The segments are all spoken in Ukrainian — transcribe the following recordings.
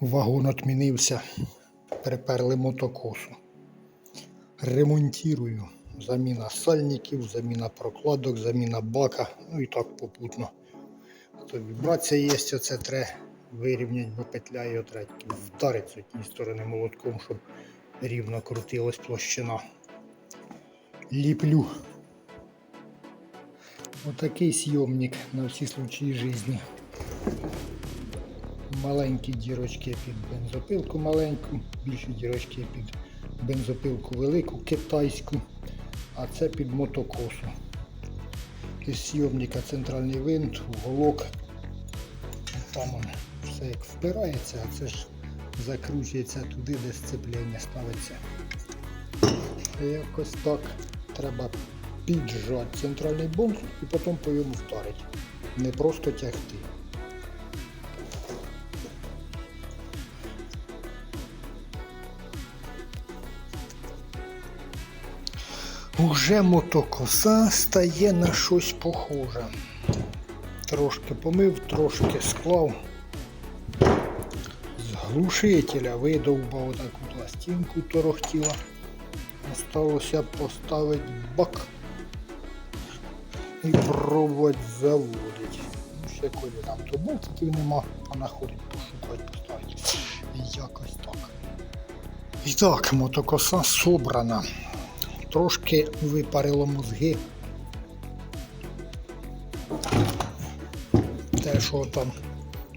Вагон отмінився. Приперли мотокосу. Ремонтую. Заміна сальників, заміна прокладок, заміна бака. Ну і так попутно. То вібрація є, оце треба вирівняти, бо петля його треба тільки вдарити з однієї сторони молотком, щоб рівно крутилась площина. Ліплю. Отакий сйомник на всі случаї житті. Маленькі дірочки під бензопилку маленьку, більші дірочки під бензопилку велику, китайську, а це під мотокосу. Із сйомника центральний винт, уголок. Там все як впирається, а це ж закручується туди, де сцеплення ставиться. Якось так треба піджати центральний болт і потім по йому вдарити. Не просто тягти. Уже мотокоса стає на щось похоже. Трошки помив, трошки склав. З глушителя видовбав таку пластинку торохтіла. Осталося поставити бак і пробувати заводити. Ну, ще коли там то болтиків нема, понаходить, пошукати, поставити. Якось так. І так, мотокоса собрана. Трошки випарило мозги. Те, що там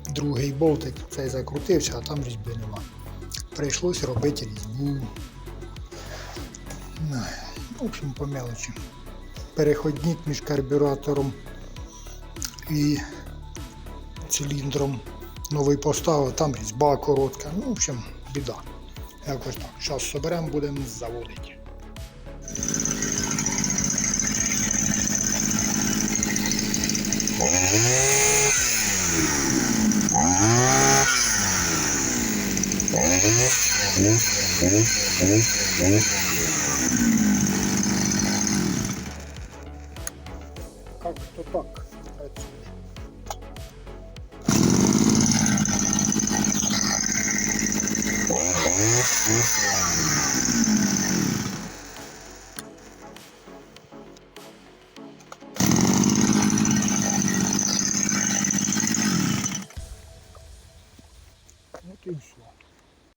другий болтик, цей закрутився, а там різьби нема. Прийшлось робити різьбу. Ну, В общем, по мелочі. Переходник між карбюратором і циліндром новий поставив, там різьба коротка. Ну, в общем, біда. Якось так. Зараз соберемо, будемо заводити. Как-то так працює. que.